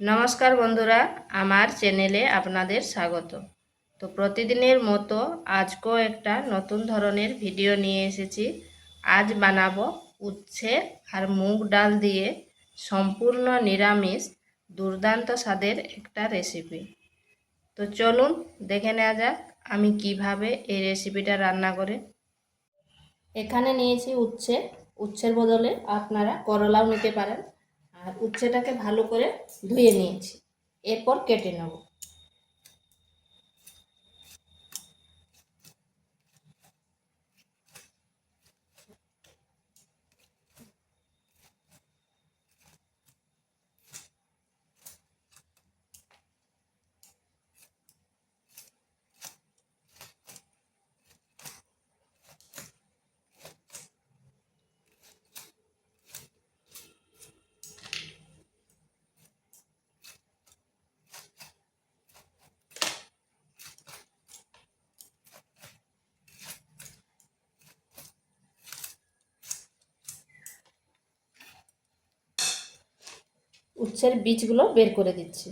নমস্কার বন্ধুরা, আমার চ্যানেলে আপনাদের স্বাগত। তো প্রতিদিনের মতো আজকেও একটা নতুন ধরনের ভিডিও নিয়ে এসেছি। আজ বানাবো উচ্ছে আর মুগ ডাল দিয়ে সম্পূর্ণ নিরামিষ, দুর্দান্ত স্বাদের একটা রেসিপি। তো চলুন দেখে নেওয়া যাক আমি কীভাবে এই রেসিপিটা রান্না করে। এখানে নিয়েছি উচ্ছে। উচ্ছের বদলে আপনারা করলাও নিতে পারেন। আর উচ্ছেটাকে ভালো করে ধুয়ে নিয়েছি। এরপর কেটে নেব। উচ্ছের বীজগুলো বের করে দিচ্ছি।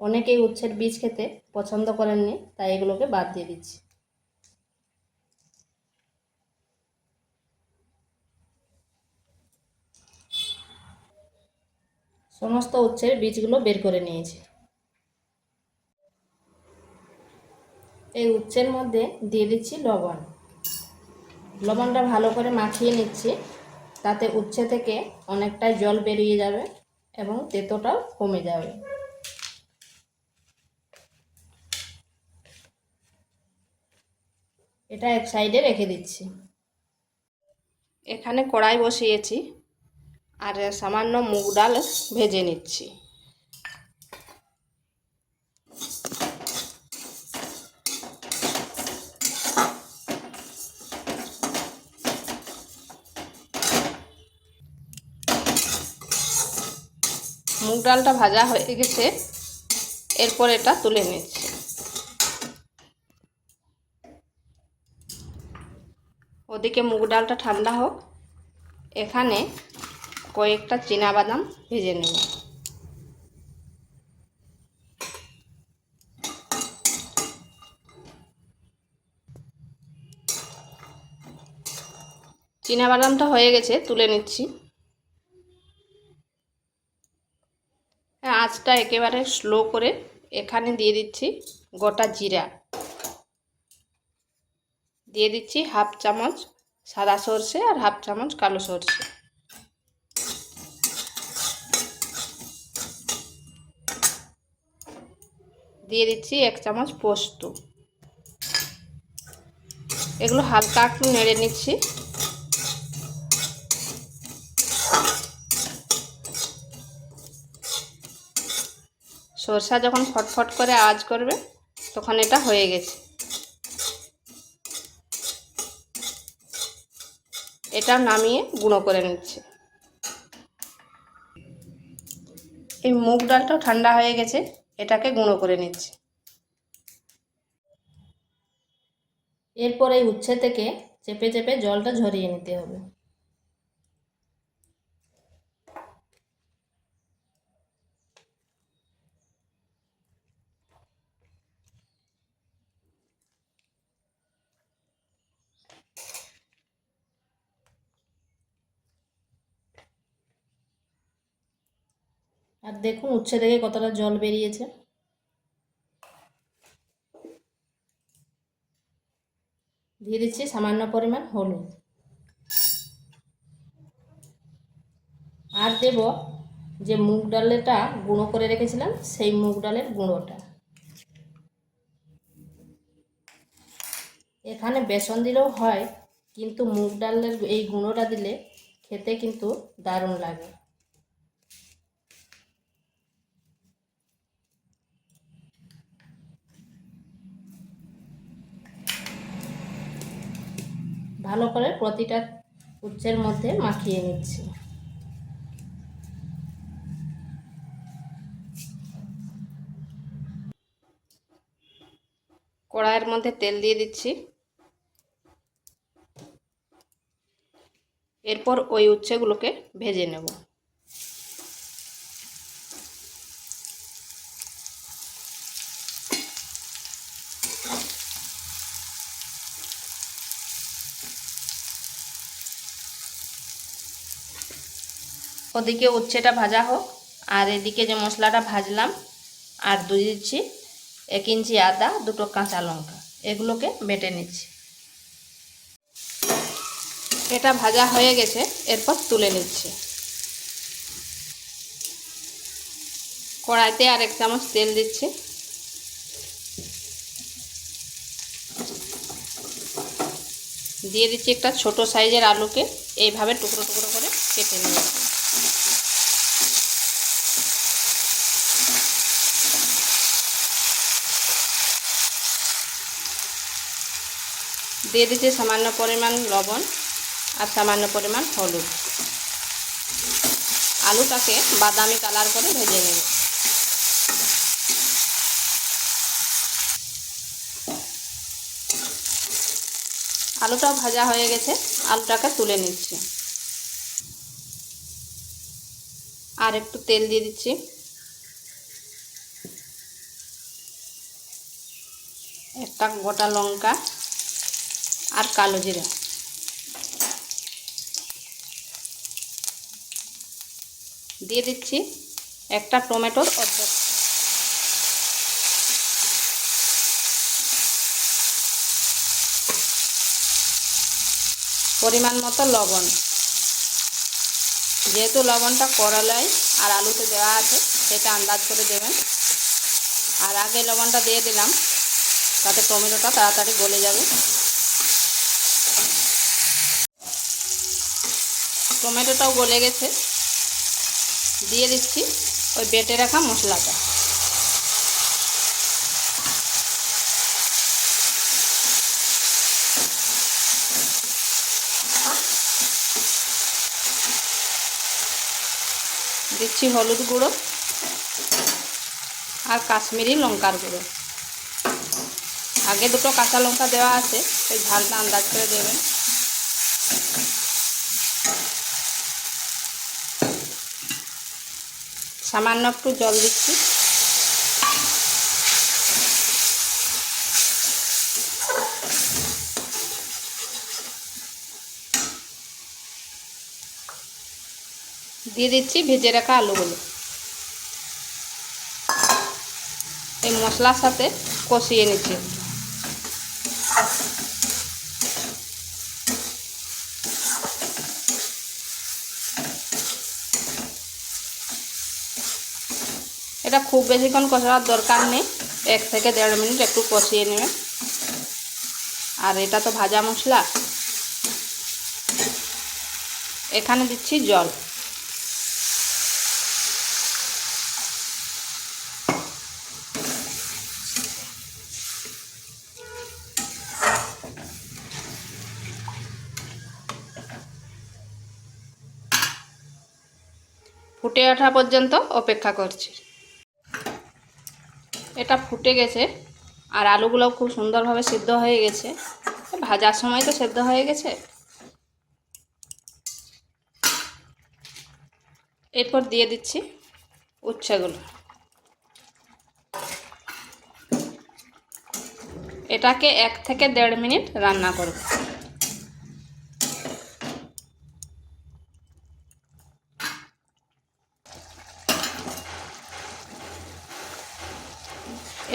অনেকেই উচ্ছের বীজ খেতে পছন্দ করেননি, তাই এগুলোকে বাদ দিয়ে দিচ্ছি। সমস্ত উচ্ছের বীজগুলো বের করে নিয়েছি। এই উচ্ছের মধ্যে দিয়ে দিচ্ছি লবণ। লবণটা ভালো করে মাখিয়ে নিচ্ছি। তাতে উচ্ছে থেকে অনেকটাই জল বেরিয়ে যাবে এবং তেতোটাও কমে যাবে। এটা এক সাইডে রেখে দিচ্ছি। এখানে কড়াই বসিয়েছি আর সামান্য মুগ ডাল ভেজে নিচ্ছি। মুগ ডালটা ভাজা হয়ে গেছে। এরপর এটা তুলে নিচ্ছি। ওদিকে মুগ ডালটা ঠান্ডা হোক, এখানে কয়েকটা বাদাম ভেজে নেব। বাদামটা হয়ে গেছে, তুলে নিচ্ছি হ্যাঁ আঁচটা একেবারে স্লো করে এখানে দিয়ে দিচ্ছি গোটা জিরা। দিয়ে দিচ্ছি হাফ চামচ সাদা সর্ষে আর হাফ চামচ কালো সর্ষে। দিয়ে দিচ্ছি এক চামচ পোস্ত। এগুলো হালকা একটু নেড়ে নিচ্ছি। সরষা যখন ফটফট করে আওয়াজ করবে, তখন এটা হয়ে গেছে। এটা নামিয়ে গুঁড়ো করে নিচ্ছে। এই মুগ ডালটাও ঠান্ডা হয়ে গেছে, এটাকে গুঁড়ো করে নিচ্ছে। এরপর এই উচ্ছে থেকে চেপে চেপে জলটা ঝরিয়ে নিতে হবে। আর দেখুন উচ্ছে থেকে কতটা জল বেরিয়েছে। দিয়ে দিচ্ছি সামান্য পরিমাণ হলুদ। আর দেব যে মুগ ডালেটা গুঁড়ো করে রেখেছিলাম, সেই মুগ ডালের গুঁড়োটা। এখানে বেসন দিলেও হয়, কিন্তু মুগ ডালের এই গুঁড়োটা দিলে খেতে কিন্তু দারুণ লাগে। ভালো করে প্রতিটা উচ্ছের মধ্যে মাখিয়ে নিচ্ছি। কড়াইয়ের মধ্যে তেল দিয়ে দিচ্ছি। এরপর ওই উচ্ছেগুলোকে ভেজে নেব। ওদিকে উচ্ছেটা ভাজা হোক, আর এদিকে যে মশলাটা ভাজলাম আর দিয়ে দিচ্ছি এক ইঞ্চি আদা, দুটো কাঁচা লঙ্কা, এগুলোকে বেটে নিচ্ছি। এটা ভাজা হয়ে গেছে, এরপর তুলে নিচ্ছি। কড়াইতে আর এক চামচ তেল দিচ্ছি। দিয়ে দিচ্ছি একটা ছোট সাইজের আলুকে, এইভাবে টুকরো টুকরো করে কেটে নিয়েছি দিয়ে দিচ্ছি সামান্য পরিমাণ লবণ আর সামান্য পরিমাণ হলুদ। আলুটাকে বাদামি কালার করে ভেজে নেব। আলুটাও ভাজা হয়ে গেছে, আলুটাকে তুলে নিচ্ছি। আর একটু তেল দিয়ে দিচ্ছি। একটা গোটা লঙ্কা আর কালো জিরা। দিয়ে দিচ্ছি একটা টমেটোর অর্ধেক। পরিমাণ মতো লবণ। যেহেতু লবণটা করলায় আর আলুতে দেওয়া আছে, সেটা আন্দাজ করে দেবেন। আর আগে লবণটা দিয়ে দিলাম, তাতে টমেটোটা তাড়াতাড়ি গলে যাবে। টমেটোটাও গলে গেছে। দিয়ে দিচ্ছি ওই বেটে রাখা মশলাটা। দিচ্ছি হলুদ গুঁড়ো আর কাশ্মীরি লঙ্কার গুঁড়ো। আগে দুটো কাঁচা লঙ্কা দেওয়া আছে ওই ঝালটা আন্দাজ করে দেবেন। সামান্য একটু জল দিচ্ছি। দিয়ে দিচ্ছি ভেজে রাখা আলুগুলো। এই মশলার সাথে কষিয়ে নিচ্ছি। এটা খুব বেশিক্ষণ কষাবার দরকার নেই। এক থেকে দেড় মিনিট একটু কষিয়ে নেবেন আর এটা তো ভাজা মশলা। এখানে দিচ্ছি জল। ফুটে ওঠা পর্যন্ত অপেক্ষা করছি। এটা ফুটে গেছে আর আলুগুলো খুব সুন্দরভাবে সিদ্ধ হয়ে গেছে। ভাজার সময় তো সেদ্ধ হয়ে গেছে। এরপর দিয়ে দিচ্ছি উচ্ছেগুলো। এটাকে এক থেকে দেড় মিনিট রান্না করব।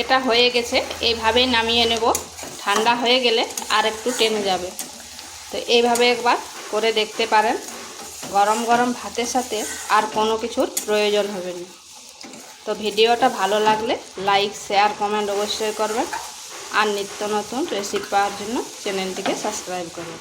এটা হয়ে গেছে এইভাবেই নামিয়ে নেব। ঠান্ডা হয়ে গেলে আর একটু টেনে যাবে। তো এইভাবে একবার করে দেখতে পারেন। গরম গরম ভাতের সাথে আর কোনো কিছুর প্রয়োজন হবে না। তো ভিডিওটা ভালো লাগলে লাইক, শেয়ার, কমেন্ট অবশ্যই করবেন। আর নিত্য নতুন রেসিপি পাওয়ার জন্য চ্যানেলটিকে সাবস্ক্রাইব করবেন